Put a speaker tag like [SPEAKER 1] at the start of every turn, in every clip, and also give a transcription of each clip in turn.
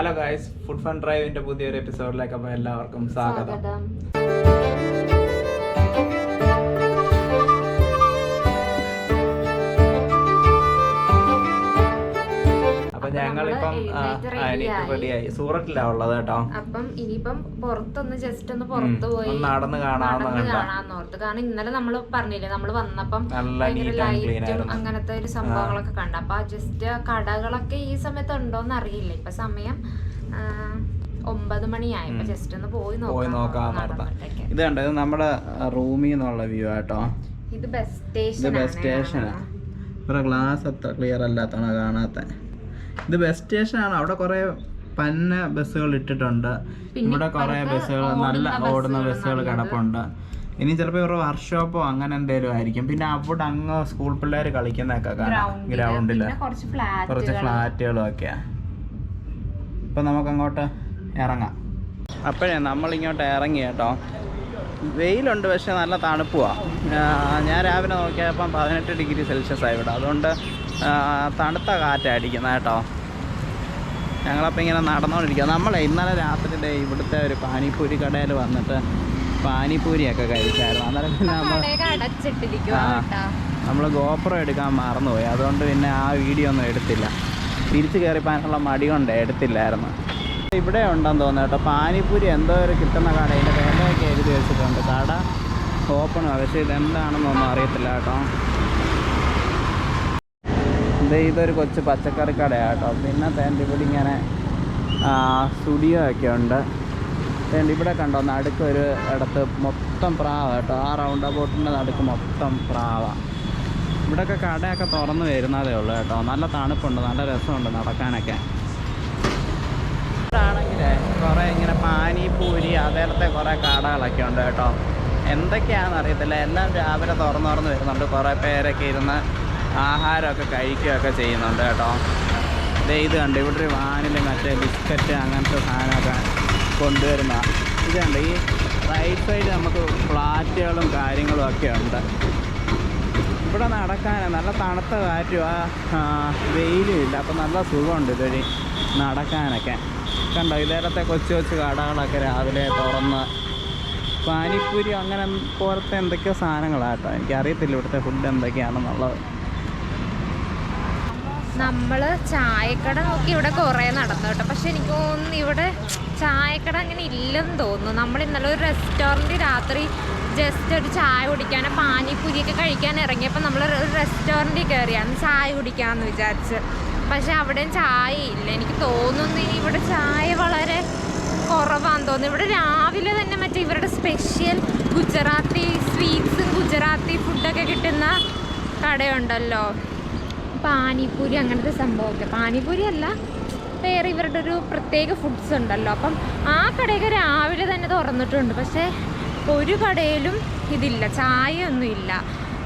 [SPEAKER 1] Hello guys food fun ഡ്രൈവിന്റെ പുതിയൊരു എപ്പിസോഡിലേക്ക് അപ്പോൾ എല്ലാവർക്കും സ്വാഗതം. ഞങ്ങളിപ്പം റെഡിയായി സൂററ്റിലാ ഉള്ളത് കേട്ടോ.
[SPEAKER 2] അപ്പം ഇനിയിപ്പം പുറത്തൊന്ന് ജസ്റ്റ് ഒന്ന് പുറത്ത് പോയി
[SPEAKER 1] നടന്ന്
[SPEAKER 2] കാണാന്നോർത്ത് കാരണം ഇന്നലെ നമ്മൾ പറഞ്ഞില്ലേ നമ്മൾ വന്നപ്പം ലൈറ്റും. അങ്ങനത്തെ ഒരു സംഭവങ്ങളൊക്കെ കണ്ട. അപ്പൊ ജസ്റ്റ് കടകളൊക്കെ ഈ സമയത്ത് ഉണ്ടോന്ന് അറിയില്ല. ഇപ്പൊ സമയം ഒമ്പത് മണിയായപ്പോ ജസ്റ്റ് ഒന്ന് പോയി
[SPEAKER 1] നോക്കാം. ഇത് കണ്ടോ? ഇത് നമ്മുടെ റൂമിൽ നിന്നുള്ള വ്യൂ ആട്ടോ.
[SPEAKER 2] ഇത് ബസ് സ്റ്റേഷൻ
[SPEAKER 1] ബസ് സ്റ്റേഷനാ ഇവിടെ ഗ്ലാസ് അത്ര ക്ലിയർ അല്ലാത്താണ് കാണാത്ത. ഇത് ബസ് സ്റ്റേഷനാണ് അവിടെ കുറെ പന്ന ബസ്സുകൾ ഇട്ടിട്ടുണ്ട്. ഇവിടെ കുറെ ബസ്സുകൾ നല്ല
[SPEAKER 2] ഓടുന്ന ബസ്സുകൾ
[SPEAKER 1] കിടപ്പുണ്ട്. ഇനി ചിലപ്പോൾ ഇവരുടെ വർക്ക്ഷോപ്പോ അങ്ങനെ എന്തെങ്കിലും ആയിരിക്കും. പിന്നെ അവിടെ അങ്ങ് സ്കൂൾ പിള്ളേർ കളിക്കുന്നൊക്കെ കാണാം.
[SPEAKER 2] ഗ്രൗണ്ടിൽ കുറച്ച്
[SPEAKER 1] കുറച്ച്
[SPEAKER 2] ഫ്ലാറ്റ്
[SPEAKER 1] ഫ്ലാറ്റുകളും ഒക്കെയാ ഇപ്പൊ നമുക്ക് അങ്ങോട്ട് ഇറങ്ങാം. അപ്പോഴേ നമ്മളിങ്ങോട്ട് ഇറങ്ങി കേട്ടോ. വെയിലുണ്ട് പക്ഷെ നല്ല തണുപ്പുവാ. ഞാൻ രാവിലെ നോക്കിയപ്പം പതിനെട്ട് ഡിഗ്രി സെൽഷ്യസ് ആയി ഇവിടെ. അതുകൊണ്ട് തണുത്ത കാറ്റാണ് അടിക്കുന്നത് കേട്ടോ. ഞങ്ങളപ്പോൾ ഇങ്ങനെ നടന്നുകൊണ്ടിരിക്കുക നമ്മളെ ഇന്നലെ രാത്രി ഇവിടുത്തെ ഒരു പാനിപ്പൂരി കടയിൽ വന്നിട്ട് പാനിപ്പൂരിയൊക്കെ കഴിച്ചായിരുന്നു. അന്നേരം പിന്നെ നമ്മൾ. നമ്മൾ ഗോപ്രോ എടുക്കാൻ മറന്നുപോയി. അതുകൊണ്ട് പിന്നെ ആ വീഡിയോ ഒന്നും എടുത്തില്ല. തിരിച്ചു കയറിപ്പാനുള്ള മടി കൊണ്ട് എടുത്തില്ലായിരുന്നു. ഇവിടെ ഉണ്ടെന്ന് തോന്നുന്നു കേട്ടോ. പാനിപ്പൂരി എന്തോ ഒരു കിട്ടുന്ന കട. അതിന്റെ വിലയൊക്കെ എഴുതി വെച്ചിട്ടുണ്ട്. കട ഓപ്പണോ പക്ഷേ ഇതെന്താണെന്നൊന്നും അറിയത്തില്ല കേട്ടോ. ഇതൊരു കൊച്ച് പച്ചക്കറി കടയാട്ടോ. പിന്നെ തേണ്ടിപ്പിടി ഇങ്ങനെ സ്റ്റുഡിയോ ഒക്കെ ഉണ്ട്. തേണ്ടി ഇവിടെ കണ്ടോ നടുക്ക് ഒരു ഇടത്ത് മൊത്തം പ്രാവ കേട്ടോ. ആ റൗണ്ട് അബൌട്ടിന്റെ നടുക്ക് മൊത്തം പ്രാവ. ഇവിടെയൊക്കെ കടയൊക്കെ തുറന്ന് വരുന്നതേ ഉള്ളൂ കേട്ടോ. നല്ല തണുപ്പുണ്ട് നല്ല രസമുണ്ട് നടക്കാനൊക്കെ. ആണെങ്കിലേ കുറേ ഇങ്ങനെ പാനിപൂരി അതേലത്തെ കുറേ കടകളൊക്കെ ഉണ്ട് കേട്ടോ. എന്തൊക്കെയാണെന്ന് അറിയത്തില്ല എല്ലാം രാവിലെ തുറന്നു തുറന്ന് വരുന്നുണ്ട്. കുറേ പേരൊക്കെ ഇരുന്ന് ആഹാരമൊക്കെ കഴിക്കുകയൊക്കെ ചെയ്യുന്നുണ്ട് കേട്ടോ. ദേ ഇത് കണ്ട് ഇവിടെ വാനിൽ മറ്റേ ബിസ്ക്കറ്റ് അങ്ങനത്തെ സാധനമൊക്കെ കൊണ്ടുവരുന്ന ഇത് കണ്ട് ഈ റൈറ്റ് സൈഡ് നമുക്ക് ഫ്ലാറ്റുകളും കാര്യങ്ങളും ഒക്കെ ഉണ്ട്. ഇവിടെ നടക്കാൻ നല്ല തണുത്ത കാറ്റും ആ, വെയിലും ഇല്ല. അപ്പം നല്ല സുഖമുണ്ട് ഇതൊരു നടക്കാനൊക്കെ. കണ്ടോ ഇതേരത്തെ കൊച്ചു കൊച്ചു കടകളൊക്കെ രാവിലെ തുറന്ന് പാനിപ്പൂരി അങ്ങനെ പോലത്തെ എന്തൊക്കെയോ സാധനങ്ങളാട്ടോ എനിക്കറിയത്തില്ല ഇവിടുത്തെ ഫുഡ് എന്തൊക്കെയാണെന്നുള്ളത്.
[SPEAKER 2] നമ്മൾ ചായക്കട നോക്കി ഇവിടെ കുറേ നടന്നു കേട്ടോ. പക്ഷെ എനിക്ക് തോന്നുന്നു ഇവിടെ ചായക്കട അങ്ങനെ ഇല്ലെന്ന് തോന്നുന്നു. നമ്മൾ ഇന്നലെ ഒരു റെസ്റ്റോറന്റ് രാത്രി ജസ്റ്റ് ഒരു ചായ കുടിക്കാനോ പാനിപ്പൂരിയൊക്കെ കഴിക്കാൻ ഇറങ്ങിയപ്പോൾ നമ്മൾ ഒരു റെസ്റ്റോറന്റിൽ കയറിയാണ് ചായ കുടിക്കാമെന്ന് വിചാരിച്ച്. പക്ഷെ അവിടെയും ചായ ഇല്ല. എനിക്ക് തോന്നുന്നു ഇവിടെ ചായ വളരെ കുറവാന്ന് തോന്നുന്നു. ഇവിടെ രാവിലെ തന്നെ മറ്റേ ഇവരുടെ സ്പെഷ്യൽ ഗുജറാത്തി സ്വീറ്റ്സും ഗുജറാത്തി ഫുഡൊക്കെ കിട്ടുന്ന കടയുണ്ടല്ലോ. പാനിപ്പൂരി അങ്ങനത്തെ സംഭവമൊക്കെ. പാനിപ്പൂരി അല്ല വേറെ ഇവരുടെ ഒരു പ്രത്യേക ഫുഡ്സ് ഉണ്ടല്ലോ. അപ്പം ആ കടയൊക്കെ രാവിലെ തന്നെ തുറന്നിട്ടുണ്ട്. പക്ഷേ ഒരു കടയിലും ഇതില്ല ചായ ഒന്നും ഇല്ല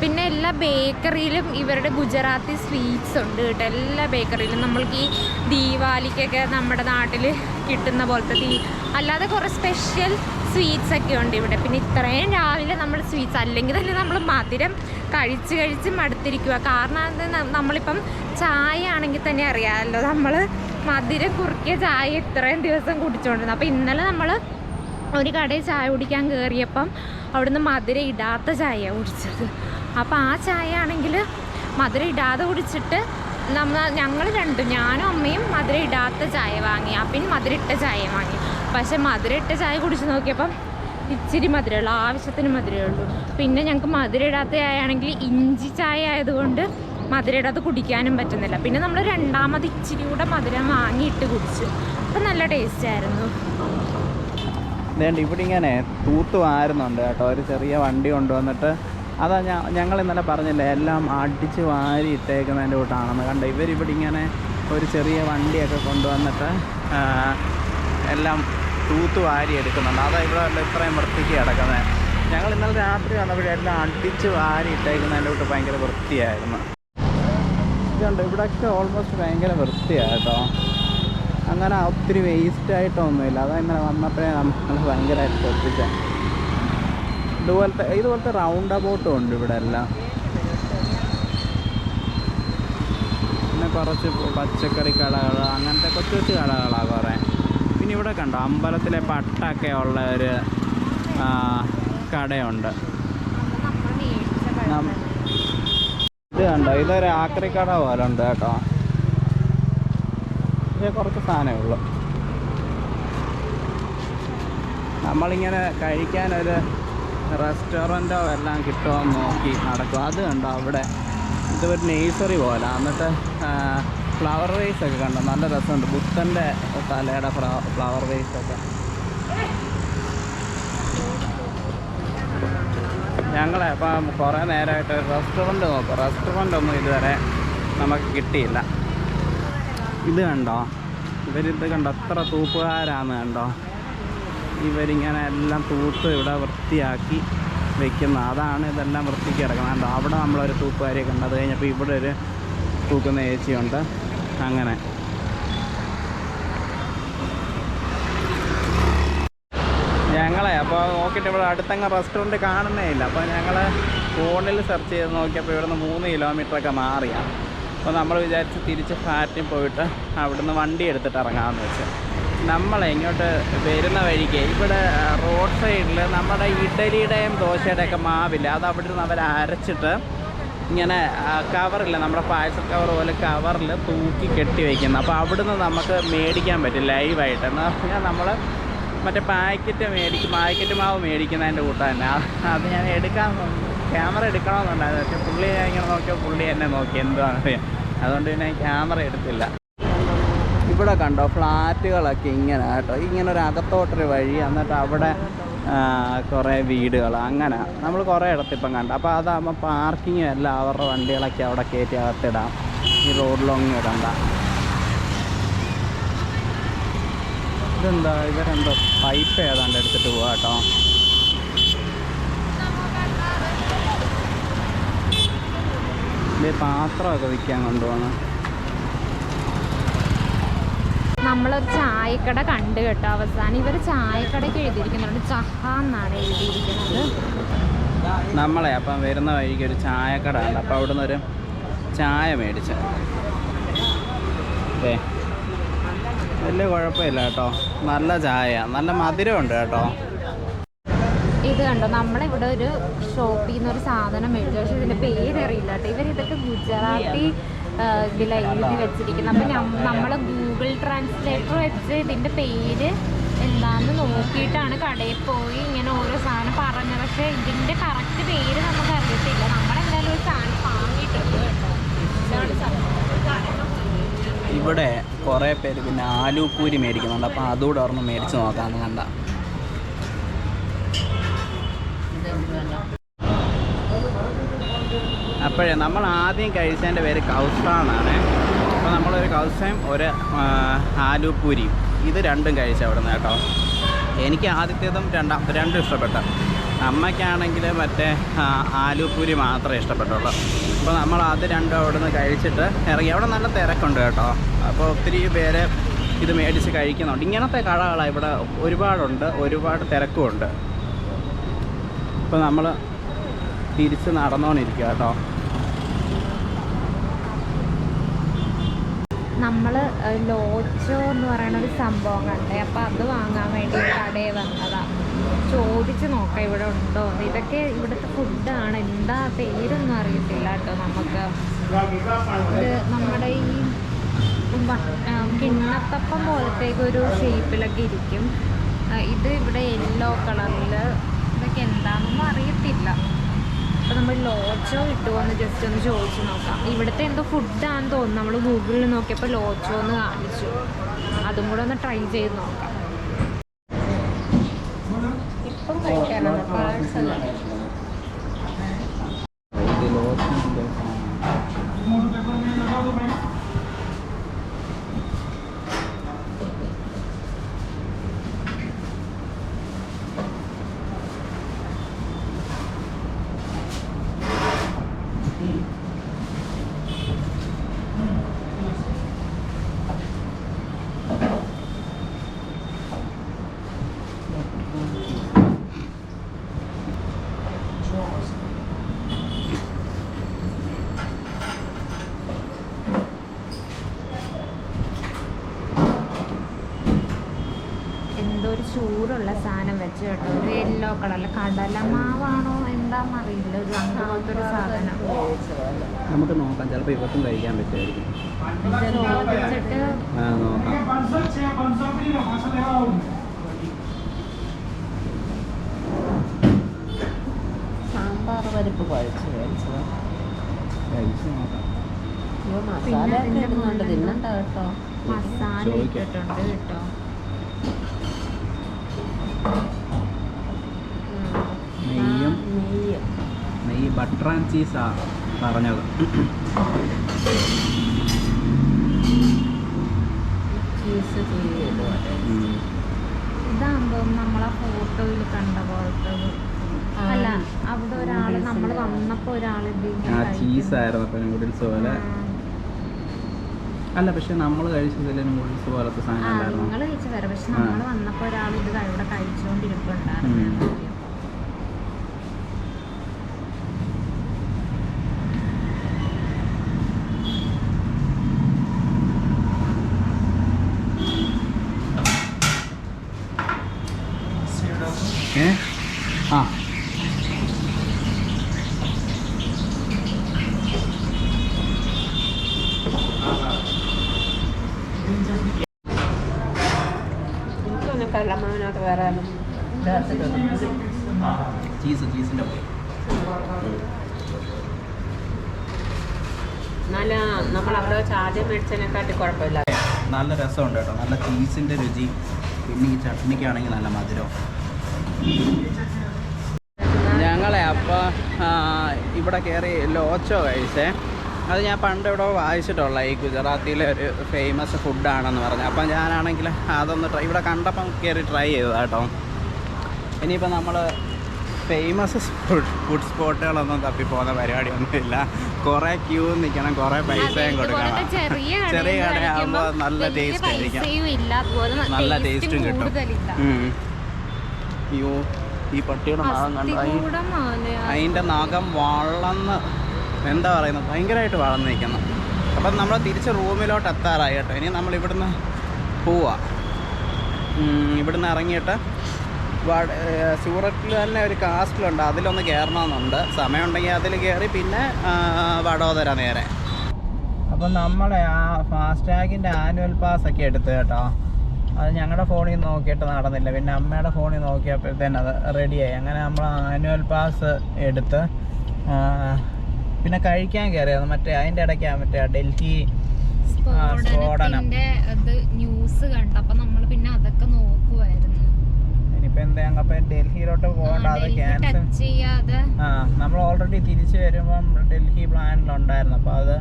[SPEAKER 2] പിന്നെ എല്ലാ ബേക്കറിയിലും ഇവരുടെ ഗുജറാത്തി സ്വീറ്റ്സ് ഉണ്ട് കേട്ടോ. എല്ലാ ബേക്കറിയിലും നമ്മൾക്ക് ഈ ദീപാവലിക്കൊക്കെ നമ്മുടെ നാട്ടിൽ കിട്ടുന്ന പോലത്തെ ദീ അല്ലാതെ കുറേ സ്പെഷ്യൽ സ്വീറ്റ്സ് ഒക്കെ ഉണ്ട് ഇവിടെ. പിന്നെ ഇത്രയും രാവിലെ നമ്മൾ സ്വീറ്റ്സ് അല്ലെങ്കിൽ തന്നെ നമ്മൾ മധുരം കഴിച്ച് കഴിച്ച് മടുത്തിരിക്കുക കാരണം അത് നമ്മളിപ്പം ചായ ആണെങ്കിൽ തന്നെ അറിയാമല്ലോ നമ്മൾ മധുരം കുറുക്കിയ ചായ ഇത്രയും ദിവസം കുടിച്ചുകൊണ്ടിരുന്നു അപ്പോൾ ഇന്നലെ നമ്മൾ ഒരു കടയിൽ ചായ കുടിക്കാൻ കയറിയപ്പം അവിടുന്ന് മധുരം ഇടാത്ത ചായ കുടിച്ചത്. അപ്പോൾ ആ ചായ ആണെങ്കിൽ മധുരം ഇടാതെ കുടിച്ചിട്ട് നമ്മൾ ഞങ്ങൾ രണ്ടും ഞാനും അമ്മയും മധുരം ഇടാത്ത ചായ വാങ്ങി. അപ്പം മധുരം ഇട്ട ചായ വാങ്ങി. പക്ഷെ മധുരം ഇട്ട ചായ കുടിച്ച് നോക്കിയപ്പം ഇച്ചിരി മധുരമുള്ളൂ ആവശ്യത്തിന് മധുരമേ ഉള്ളൂ. പിന്നെ ഞങ്ങൾക്ക് മധുര ഇടാത്ത ആയാണെങ്കിൽ ഇഞ്ചി ചായ ആയതുകൊണ്ട് മധുര ഇടാതെ കുടിക്കാനും പറ്റുന്നില്ല. പിന്നെ നമ്മൾ രണ്ടാമത് ഇച്ചിരി കൂടെ മധുരം വാങ്ങിയിട്ട് കുടിച്ചു. അപ്പം നല്ല ടേസ്റ്റ് ആയിരുന്നു.
[SPEAKER 1] ഇവിടെ ഇങ്ങനെ തൂത്ത് വാരുന്നുണ്ട് കേട്ടോ. ഒരു ചെറിയ വണ്ടി കൊണ്ടുവന്നിട്ട് അതാ ഞാൻ ഞങ്ങൾ ഇന്നലെ പറഞ്ഞില്ലേ എല്ലാം അടിച്ച് വാരി ഇട്ടേക്കുന്നതിന്റെ കൂട്ടാണെന്ന്. കണ്ട ഇവരിവിടെ ഇങ്ങനെ ഒരു ചെറിയ വണ്ടിയൊക്കെ കൊണ്ടുവന്നിട്ട് എല്ലാം തൂത്ത് വാരി എടുക്കുന്നുണ്ട്. അതാ ഇവിടെ ഇത്രയും വൃത്തിക്ക് കിടക്കുന്നത്. ഞങ്ങൾ ഇന്നലെ രാത്രി വന്നപ്പോഴെല്ലാം അടിച്ച് വാരി ഇട്ടേക്കുന്നതിന്റെ വിട്ട് ഭയങ്കര വൃത്തിയായിരുന്നു. ഇതുണ്ട് ഇവിടെയൊക്കെ ഓൾമോസ്റ്റ് ഭയങ്കര വൃത്തിയായിട്ടോ അങ്ങനെ ഒത്തിരി വേസ്റ്റ് ആയിട്ടൊന്നുമില്ല. അതാ ഇന്നലെ വന്നപ്പോഴേ നമ്മൾ ഭയങ്കരമായിട്ട് ശ്രദ്ധിച്ചത് ഇതുപോലത്തെ ഇതുപോലത്തെ റൗണ്ട് അബൌട്ടും ഉണ്ട് ഇവിടെ എല്ലാം. പിന്നെ കുറച്ച് പച്ചക്കറി കടകൾ അങ്ങനത്തെ കൊച്ചു കൊച്ചു കടകളാണ് കുറേ. പിന്നെ ഇവിടെ കണ്ടോ? അമ്പലത്തിലെ പട്ടൊക്കെ ഉള്ള ഒരു കടയുണ്ട്. ഇത് കണ്ടോ? ഇതൊരു ആക്രി കട പോലെ ഉണ്ട് കേട്ടോ. ഇത് കുറച്ച് സാധനമേ ഉള്ളൂ. നമ്മളിങ്ങനെ കഴിക്കാനൊരു റെസ്റ്റോറന്റോ എല്ലാം കിട്ടുമോ നോക്കി നടക്കും. അത് കണ്ടോ അവിടെ? ഇത് ഒരു നേഴ്സറി പോലെ. എന്നിട്ട് ഫ്ലവർ വേസ് ഒക്കെ കണ്ടോ? നല്ല രസമുണ്ട്. ബുദ്ധന്റെ തലയുടെ ഫ്ലവർ വേസ് ഒക്കെ. ഞങ്ങളെ ഇപ്പം കുറേ നേരമായിട്ട് റെസ്റ്റോറന്റ് നോക്കും. റെസ്റ്റോറന്റ് ഒന്നും ഇതുവരെ നമുക്ക് കിട്ടിയില്ല. ഇത് കണ്ടോ? ഇവരിത് കണ്ടോ? എത്ര തൂപ്പുകാരാന്ന് കണ്ടോ? ഇവരിങ്ങനെ എല്ലാം തൂത്ത് ഇവിടെ വൃത്തിയാക്കി വെക്കുന്ന അതാണ് ഇതെല്ലാം വൃത്തിക്ക് കിടക്കുന്നത്. കണ്ടോ? അവിടെ നമ്മളൊരു തൂപ്പുകാരിയെ ഉണ്ട് അത് കഴിഞ്ഞപ്പോൾ ഇവിടെ ഒരു തൂക്കുന്ന ചേച്ചിയുണ്ട് അങ്ങനെ. ഞങ്ങളെ അപ്പോൾ നോക്കിയിട്ട് ഇവിടെ അടുത്തങ്ങ് റെസ്റ്റോറന്റ് കാണുന്നേ ഇല്ല. അപ്പോൾ ഞങ്ങൾ ഫോണിൽ സെർച്ച് ചെയ്ത് നോക്കിയപ്പോൾ ഇവിടുന്ന് മൂന്ന് കിലോമീറ്ററൊക്കെ മാറിയാണ് അപ്പോൾ നമ്മൾ വിചാരിച്ച് തിരിച്ച് ഫ്ലാറ്റിൽ പോയിട്ട് അവിടുന്ന് വണ്ടി എടുത്തിട്ട് ഇറങ്ങാമെന്ന് വെച്ച്. നമ്മളെ ഇങ്ങോട്ട് വരുന്ന വഴിക്ക് ഇവിടെ റോഡ് സൈഡിൽ നമ്മുടെ ഇഡലിയുടെയും ദോശയുടെയൊക്കെ മാവില്ല? അത് അവിടെ നിന്ന് അവർ അരച്ചിട്ട് ഇങ്ങനെ കവറില്ല. നമ്മുടെ പായസ കവർ പോലെ കവറിൽ തൂക്കി കെട്ടി വയ്ക്കുന്നത് അപ്പോൾ അവിടുന്ന് നമുക്ക് മേടിക്കാൻ പറ്റും ലൈവായിട്ട്. എന്ന് പറഞ്ഞാൽ നമ്മൾ മറ്റേ പാക്കറ്റ് മേടിക്കും പാക്കറ്റ് മാവ് മേടിക്കുന്നതിന്റെ കൂട്ടം തന്നെ. അത് ഞാൻ എടുക്കാൻ ക്യാമറ എടുക്കണമെന്നുണ്ടായിരുന്നു. പക്ഷേ പുള്ളി ഞാൻ ഇങ്ങനെ നോക്കിയാൽ പുള്ളി എന്നെ നോക്കി. എന്താണ് അതുകൊണ്ട് പിന്നെ ക്യാമറ എടുത്തില്ല. ഇവിടെ കണ്ടോ ഫ്ലാറ്റുകളൊക്കെ ഇങ്ങനെ കേട്ടോ. ഇങ്ങനെ ഒരു അകത്തോട്ടൊരു വഴി. എന്നിട്ട് അവിടെ കുറേ വീടുകൾ അങ്ങനെ നമ്മൾ കുറേ ഇടത്തിപ്പം കണ്ടു. അപ്പോൾ അതാകുമ്പോൾ പാർക്കിങ്ങും എല്ലാം അവരുടെ വണ്ടികളൊക്കെ അവിടെ കയറ്റി അകത്തിടാം. ഈ റോഡിലൊന്നും ഇടണ്ട. ഇതെന്താ? ഇവരെന്തോ പൈപ്പ് ഏതാണ്ട് എടുത്തിട്ട് പോവാ കേട്ടോ. പാത്രമൊക്കെ വിൽക്കാൻ കൊണ്ടുപോകണം.
[SPEAKER 2] നമ്മളൊരു ചായക്കട കണ്ട് കേട്ടോ അവസാനം. ഇവർ ചായക്കടയ്ക്ക് എഴുതിയിരിക്കുന്നുണ്ട്. ചഹ എന്നാണ് എഴുതിയിരിക്കുന്നത്.
[SPEAKER 1] നമ്മളെ അപ്പം വരുന്ന വഴിക്ക് ഒരു ചായക്കട ഉണ്ട് അപ്പം അവിടെ ഒരു ചായ മേടിച്ച്. ഏ വലിയ കുഴപ്പമില്ല കേട്ടോ. നല്ല ചായ. നല്ല മധുരമുണ്ട് കേട്ടോ.
[SPEAKER 2] ഇത് കണ്ടോ? നമ്മളിവിടെ ഒരു ഷോപ്പിൽ നിന്ന് ഒരു സാധനം മേടിച്ചു. പക്ഷെ ഇതിന്റെ പേരറിയില്ല കേട്ടോ. ഇവരിതൊക്കെ ഗുജറാത്തി ആ, ഇതിലാ എഴുതി വെച്ചിരിക്കുന്നത്. അപ്പം നമ്മൾ ഗൂഗിൾ ട്രാൻസ്ലേറ്റർ വെച്ച് ഇതിന്റെ പേര് എന്താന്ന് നോക്കിയിട്ടാണ് കടയിൽ പോയി ഇങ്ങനെ ഓരോ സാധനം പറഞ്ഞത്. പക്ഷേ ഇതിന്റെ കറക്റ്റ് പേര് നമുക്ക് അറിയത്തില്ല. നമ്മളെന്തായാലും ഒരു സാധനം വാങ്ങിയിട്ടുണ്ട് കേട്ടോ.
[SPEAKER 1] ഇവിടെ കുറേ പേര് പിന്നെ ആലൂപ്പൂരി മേടിക്കുന്നുണ്ട്. അപ്പോൾ അതുകൂടെ ഒരെണ്ണം മേടിച്ച് നോക്കാമെന്ന് കണ്ട. അപ്പോഴേ നമ്മൾ ആദ്യം കഴിച്ചതിന്റെ പേര് കൗസാണാണ്. അപ്പോൾ നമ്മളൊരു കൗസയും ഒരു ആലുപൂരിയും ഇത് രണ്ടും കഴിച്ചു അവിടെ നിന്ന് കേട്ടോ. എനിക്ക് ആദ്യത്തേതും രണ്ടാം രണ്ടും ഇഷ്ടപ്പെട്ട. അമ്മയ്ക്കാണെങ്കിൽ മറ്റേ ആലുപൂരി മാത്രമേ ഇഷ്ടപ്പെട്ടുള്ളൂ. അപ്പോൾ നമ്മൾ അത് രണ്ടും അവിടെ നിന്ന് കഴിച്ചിട്ട് ഇറങ്ങി. അവിടെ നല്ല തിരക്കുണ്ട് കേട്ടോ. അപ്പോൾ ഒത്തിരി പേര് ഇത് മേടിച്ച് കഴിക്കുന്നുണ്ട്. ഇങ്ങനത്തെ കടകളാണ് ഇവിടെ ഒരുപാടുണ്ട് ഒരുപാട് തിരക്കുമുണ്ട്. അപ്പോൾ നമ്മൾ തിരിച്ച് നടന്നുകൊണ്ടിരിക്കുക കേട്ടോ.
[SPEAKER 2] നമ്മൾ ലോച്ചോ എന്ന് പറയുന്ന ഒരു സംഭവം കണ്ടേ. അപ്പം അത് വാങ്ങാൻ വേണ്ടി കടയിൽ വന്നതാണ് ചോദിച്ച് നോക്കാം ഇവിടെ ഉണ്ടോ? ഇതൊക്കെ ഇവിടുത്തെ ഫുഡാണ് എന്താ പേരൊന്നും അറിയത്തില്ല കേട്ടോ നമുക്ക്. ഇത് നമ്മുടെ ഈ കിണ്ണത്തപ്പം പോലത്തേക്ക് ഒരു ഷേപ്പിലൊക്കെ ഇരിക്കും. ഇത് ഇവിടെ യെല്ലോ കളറിൽ ഇതൊക്കെ എന്താണെന്നൊന്നും അറിയത്തില്ല. അപ്പോൾ നമ്മൾ ലോച്ചോ കിട്ടുമോയെന്ന് ജസ്റ്റ് ഒന്ന് ചോദിച്ച് നോക്കാം. ഇവിടുത്തെ എന്തോ ഫുഡാന്ന് തോന്നുന്നു. നമ്മൾ ഗൂഗിളിൽ നോക്കിയപ്പോൾ ലോച്ചോ എന്ന് കാണിച്ചു. അതും കൂടെ ഒന്ന് ട്രൈ ചെയ്ത് നോക്കാം. ഇപ്പം കഴിക്കാനാണ് പാഴ്സലാണ് ചൂടുള്ള സാധനം വെച്ച് കേട്ടോ. ഒരു യെല്ലോ കളറിൽ കടലമാവാണോ എന്താണെന്നറിയില്ല ഒരു അങ്ങനത്തെ ഒരു സാധനം.
[SPEAKER 1] നമുക്ക് നോക്കാം. ചിലപ്പോൾ ഇവർക്കും കഴിക്കാൻ പറ്റുമായിരിക്കും.
[SPEAKER 3] സാമ്പാർ പരിപ്പ് കുഴച്ച് കഴിച്ചത്.
[SPEAKER 1] കഴിച്ച് നോക്കാം.
[SPEAKER 3] അയ്യോ
[SPEAKER 2] പിന്നെ
[SPEAKER 3] മസാല ഒക്കെ
[SPEAKER 2] അതിന്റെ
[SPEAKER 3] ഇടുന്നുണ്ട്. തിന്നണ്ട കേട്ടോ.
[SPEAKER 2] മസാല. ഇട്ടിട്ടുണ്ട് കേട്ടോ.
[SPEAKER 1] നെയ്യും
[SPEAKER 3] നെയ്യ്
[SPEAKER 1] ബട്ടർ ആൻഡ് ചീസാ പറഞ്ഞത്.
[SPEAKER 3] ചീസ് ചെയ്തോട്ടെ
[SPEAKER 1] ഉം.
[SPEAKER 2] ഇതാകുമ്പോ നമ്മളെ ഫോട്ടോയിൽ കണ്ട പോലത്തെ അല്ല അവിടെ ഒരാൾ നമ്മൾ വന്നപ്പോ ഒരാൾ
[SPEAKER 1] ആ ചീസായിരുന്നു നൂഡിൽസ് പോലെ. അല്ല പക്ഷെ നമ്മൾ കഴിച്ചതിൽ നൂഡിൽസ് പോലത്തെ സാധനം
[SPEAKER 2] നിങ്ങൾ കഴിച്ച വരെ പക്ഷെ നമ്മൾ വന്നപ്പോ ഒരാൾ ഇത് I just
[SPEAKER 1] wanted to blurt it.
[SPEAKER 3] എനിക്കൊന്നും കള്ളമാവിനകത്ത് വേറെ
[SPEAKER 1] ചീസ് ചീസിന്റെ
[SPEAKER 3] നല്ല നമ്മൾ അവിടെ വെച്ച് ആദ്യം മേടിച്ചതിനെക്കാട്ടി കുഴപ്പമില്ല.
[SPEAKER 1] നല്ല രസമുണ്ട് കേട്ടോ. നല്ല ചീസിന്റെ രുചി. പിന്നെ ഈ ചട്നിക്കാണെങ്കിൽ നല്ല മധുരം. ഞങ്ങളെ അപ്പോൾ ഇവിടെ കേറി ലോച്ചോ കഴിച്ചേ. അത് ഞാൻ പണ്ട് ഇവിടെ വായിച്ചിട്ടുള്ള ഈ ഗുജറാത്തിയിലെ ഒരു ഫേമസ് ഫുഡാണെന്ന് പറഞ്ഞു. അപ്പം ഞാനാണെങ്കിൽ അതൊന്ന് ട്രൈ ഇവിടെ കണ്ടപ്പം കയറി ട്രൈ ചെയ്തതാട്ടോ ഇനിയിപ്പോൾ നമ്മൾ ഫേമസ് ഫുഡ് ഫുഡ് സ്പോട്ടുകളൊന്നും തപ്പി പോകുന്ന പരിപാടിയൊന്നുമില്ല. കുറേ ക്യൂ നിൽക്കണം കുറേ പൈസയും കൊടുക്കണം.
[SPEAKER 2] ചെറിയ
[SPEAKER 1] കടയാകുമ്പോൾ നല്ല ടേസ്റ്റ് ആയിരിക്കും. നല്ല ടേസ്റ്റും കിട്ടും. അയ്യോ ഈ പട്ടിയുടെ
[SPEAKER 2] നാഗം കണ്ടായി
[SPEAKER 1] അതിന്റെ നഖം വളർന്ന് എന്താ പറയുന്നത്? ഭയങ്കരമായിട്ട് വളർന്നു നിൽക്കുന്നു. അപ്പം നമ്മൾ തിരിച്ച് റൂമിലോട്ട് എത്താറായി കേട്ടോ. ഇനി നമ്മൾ ഇവിടുന്ന് പോവാ. ഇവിടുന്ന് ഇറങ്ങിയിട്ട് സൂറത്തിൽ തന്നെ ഒരു കാസ്റ്റിലുണ്ട്. അതിലൊന്ന് കയറണമെന്നുണ്ട്. സമയമുണ്ടെങ്കിൽ അതിൽ കയറി പിന്നെ വടോദര നേരെ. അപ്പം നമ്മളെ ആ ഫാസ്ടാഗിന്റെ ആനുവൽ പാസ് ഒക്കെ എടുത്ത് കേട്ടോ. അത് ഞങ്ങളുടെ ഫോണിൽ നോക്കിയിട്ട് നടന്നില്ല. പിന്നെ അമ്മയുടെ ഫോണിൽ നോക്കിയപ്പോഴത്തേന് അത് റെഡിയായി അങ്ങനെ നമ്മൾ ആനുവൽ പാസ് എടുത്ത് പിന്നെ കഴിക്കാൻ കയറിയത് മറ്റേ അതിന്റെ ഇടയ്ക്ക് മറ്റേ ഡൽഹി സ്ഫോടനം.
[SPEAKER 2] അത് ന്യൂസ് കണ്ടപ്പോ നമ്മൾ പിന്നെ അതൊക്കെ നോക്കുമായിരുന്നു
[SPEAKER 1] ഇനിയിപ്പോൾ എന്താ അപ്പം ഡൽഹിയിലോട്ട് പോകേണ്ട. അത് ക്യാൻസൽ
[SPEAKER 2] ചെയ്യാതെ.
[SPEAKER 1] ആ നമ്മൾ ഓൾറെഡി തിരിച്ചു വരുമ്പം ഡൽഹി പ്ലാനിലുണ്ടായിരുന്നു അപ്പോൾ അത്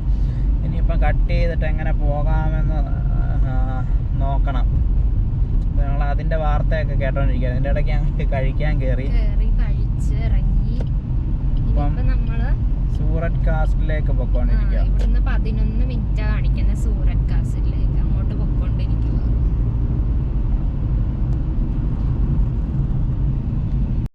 [SPEAKER 1] ഇനിയിപ്പം കട്ട് ചെയ്തിട്ട് എങ്ങനെ പോകാമെന്ന് നോക്കണം. ഞങ്ങൾ അതിന്റെ വാർത്തയൊക്കെ കേട്ടോണ്ടിരിക്കുക അതിന്റെ ഇടയ്ക്ക് ഞങ്ങൾക്ക് കഴിക്കാൻ കയറി
[SPEAKER 2] കേറി കഴിച്ച് ഇറങ്ങി. നമ്മൾ
[SPEAKER 1] സൂററ്റ് കാസ്റ്റിലേക്ക് പൊക്കോണ്ടിരിക്കുക
[SPEAKER 2] ഇവിടുന്ന് പതിനൊന്ന് മിനിറ്റ് കാണിക്കുന്ന സൂററ്റ് കാസ്റ്റിൽ